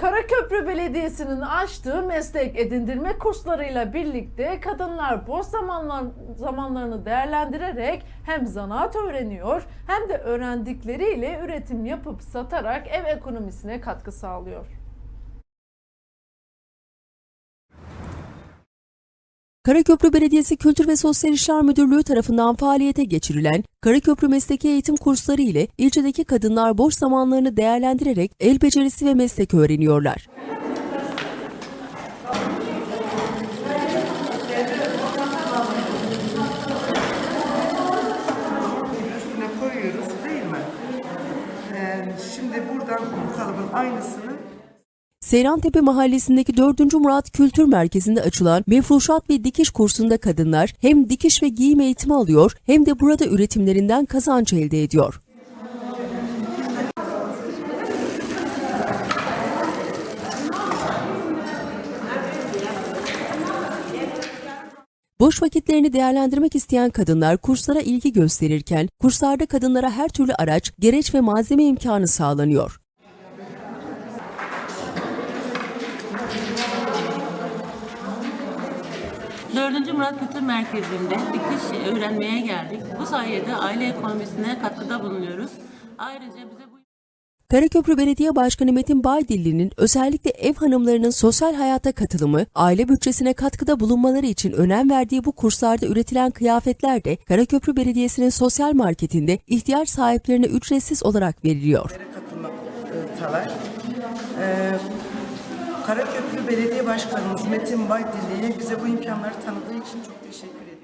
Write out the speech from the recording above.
Karaköprü Belediyesi'nin açtığı meslek edindirme kurslarıyla birlikte kadınlar boş zamanlar, zamanlarını değerlendirerek hem zanaat öğreniyor hem de öğrendikleriyle üretim yapıp satarak ev ekonomisine katkı sağlıyor. Karaköprü Belediyesi Kültür ve Sosyal İşler Müdürlüğü tarafından faaliyete geçirilen Karaköprü Mesleki Eğitim Kursları ile ilçedeki kadınlar boş zamanlarını değerlendirerek el becerisi ve meslek öğreniyorlar. üstüne koyuyoruz değil mi? Ee, şimdi buradan bu kalıbın aynısını Seyrantepe Mahallesi'ndeki 4. Murat Kültür Merkezi'nde açılan mefruşat ve dikiş kursunda kadınlar hem dikiş ve giyim eğitimi alıyor hem de burada üretimlerinden kazanç elde ediyor. Boş vakitlerini değerlendirmek isteyen kadınlar kurslara ilgi gösterirken kurslarda kadınlara her türlü araç, gereç ve malzeme imkanı sağlanıyor. Dördüncü Murat Kültür Merkezi'nde dikiş öğrenmeye geldik. Bu sayede aile ekonomisine katkıda bulunuyoruz. Ayrıca bize bu Karaköprü Belediye Başkanı Metin Baydilli'nin özellikle ev hanımlarının sosyal hayata katılımı, aile bütçesine katkıda bulunmaları için önem verdiği bu kurslarda üretilen kıyafetler de Karaköprü Belediyesi'nin sosyal marketinde ihtiyaç sahiplerine ücretsiz olarak veriliyor. katılmaktalar. Ee, Karaköprü Belediye Başkanımız Metin Baydilli'ye bize bu imkanları tanıdığı için çok teşekkür